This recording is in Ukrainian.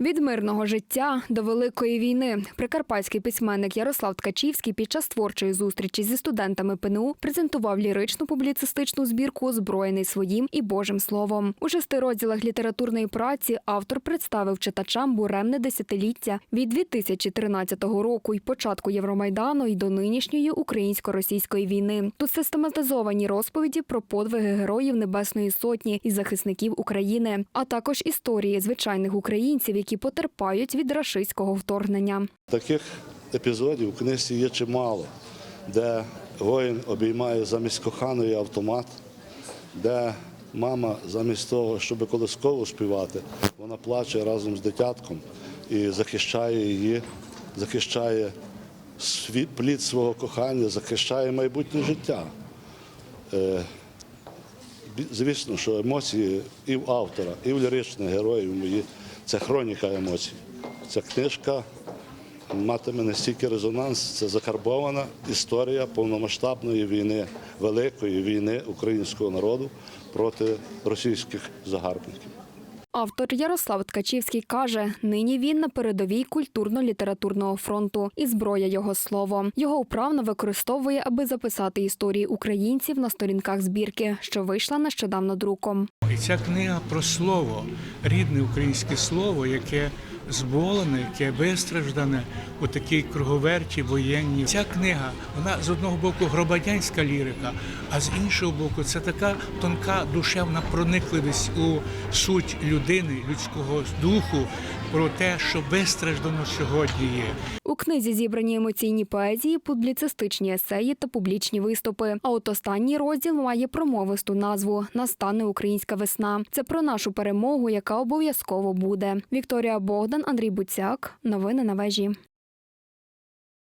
Від мирного життя до великої війни прикарпатський письменник Ярослав Ткачівський під час творчої зустрічі зі студентами ПНУ презентував ліричну публіцистичну збірку Озброєний своїм і Божим словом. У шести розділах літературної праці автор представив читачам буремне десятиліття від 2013 року й початку Євромайдану й до нинішньої українсько-російської війни. Тут систематизовані розповіді про подвиги героїв Небесної Сотні і захисників України, а також історії звичайних українців, які потерпають від рашистського вторгнення. Таких епізодів у книзі є чимало, де воїн обіймає замість коханої автомат, де мама замість того, щоб колисково співати, вона плаче разом з дитятком і захищає її, захищає плід свого кохання, захищає майбутнє життя. Е, Звісно, що емоції і в автора, і в ліричних героїв мої це хроніка емоцій. Ця книжка матиме настільки резонанс, це закарбована історія повномасштабної війни, великої війни українського народу проти російських загарбників. Автор Ярослав Ткачівський каже: нині він на передовій культурно-літературного фронту, і зброя його слово. Його управно використовує, аби записати історії українців на сторінках збірки, що вийшла нещодавно друком. І ця книга про слово, рідне українське слово, яке зболене, яке вистраждане у такій круговерті воєнній. Ця книга, вона з одного боку громадянська лірика, а з іншого боку, це така тонка душевна проникливість у суть людини, людського духу, про те, що вистраждано сьогодні є. У книзі зібрані емоційні поезії, публіцистичні есеї та публічні виступи. А от останній розділ має промовисту назву Настане українська весна. Це про нашу перемогу, яка обов'язково буде. Вікторія Богдан, Андрій Буцяк. Новини на вежі.